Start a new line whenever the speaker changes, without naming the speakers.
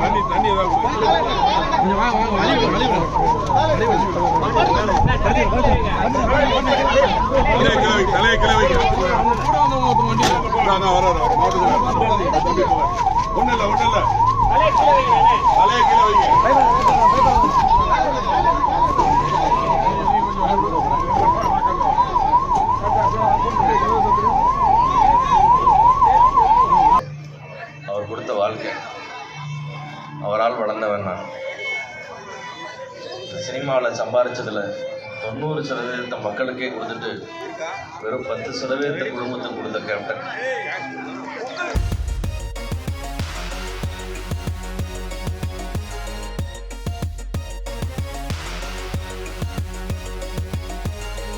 தண்ணி தண்ணி ஏதாவது தலையை கிளை ஒன்றும் இல்லை ஒன்றும் இல்லை
அவரால் வளர்ந்தவன் நான். சினிமாவில் சம்பாதிச்சதில் தொண்ணூறு சதவீதத்தை மக்களுக்கே கொடுத்துட்டு வெறும் பத்து சதவீதத்தை குடும்பத்துக்கு கொடுத்த கேப்டன்